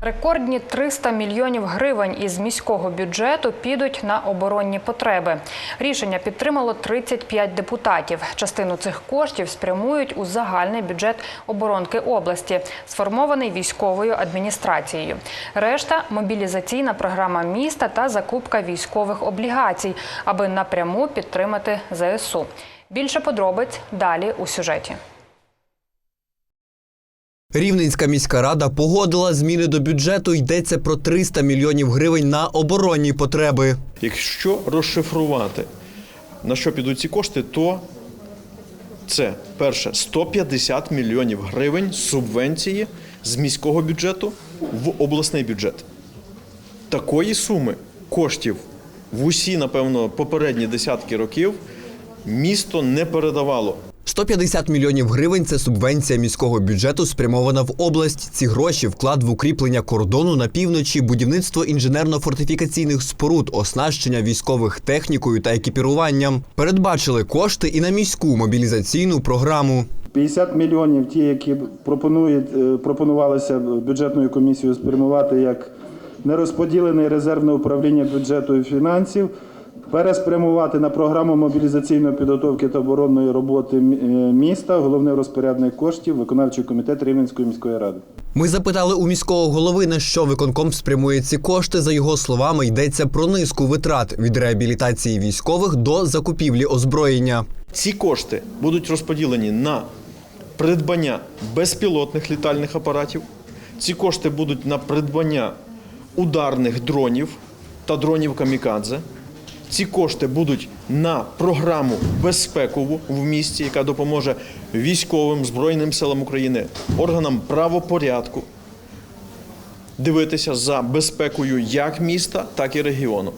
Рекордні 300 мільйонів гривень із міського бюджету підуть на оборонні потреби. Рішення підтримало 35 депутатів. Частину цих коштів спрямують у загальний бюджет оборонки області, сформований військовою адміністрацією. Решта мобілізаційна програма міста та закупка військових облігацій, аби напряму підтримати ЗСУ. Більше подробиць далі у сюжеті. Рівненська міська рада погодила зміни до бюджету. Йдеться про 300 мільйонів гривень на оборонні потреби. Якщо розшифрувати, на що підуть ці кошти, то це перше 150 мільйонів гривень субвенції з міського бюджету в обласний бюджет. Такої суми коштів в усі, напевно, попередні десятки років місто не передавало. 150 мільйонів гривень це субвенція міського бюджету, спрямована в область. Ці гроші вклад в укріплення кордону на півночі, будівництво інженерно-фортифікаційних споруд, оснащення військових технікою та екіпіруванням. Передбачили кошти і на міську мобілізаційну програму. 50 мільйонів, ті, які пропонують, е, пропонувалися бюджетною комісією спрямувати як нерозподілене резервне управління бюджету і фінансів, переспрямувати на програму мобілізаційної підготовки та оборонної роботи е, міста, головний розпорядник коштів, виконавчий комітет Рівненської міської ради. Ми запитали у міського голови, на що виконком спрямує ці кошти. За його словами, йдеться про низку витрат від реабілітації військових до закупівлі озброєння. Ці кошти будуть розподілені на придбання безпілотних літальних апаратів. Ці кошти будуть на придбання ударних дронів та дронів камікадзе. Ці кошти будуть на програму безпекову в місті, яка допоможе військовим Збройним силам України, органам правопорядку дивитися за безпекою як міста, так і регіону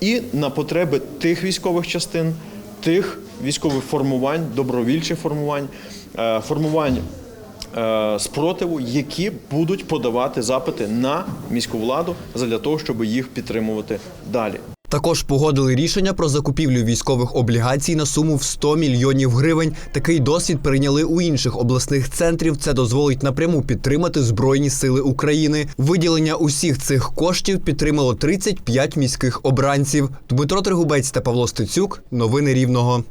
і на потреби тих військових частин, тих військових формувань, добровільчих формувань, е, формувань е, спротиву, які будуть подавати запити на міську владу для того, щоб їх підтримувати далі. Також погодили рішення про закупівлю військових облігацій на суму в 100 мільйонів гривень. Такий досвід прийняли у інших обласних центрів. Це дозволить напряму підтримати Збройні сили України. Виділення усіх цих коштів підтримало 35 міських обранців. Дмитро Тригубець та Павло Стецюк. Новини Рівного.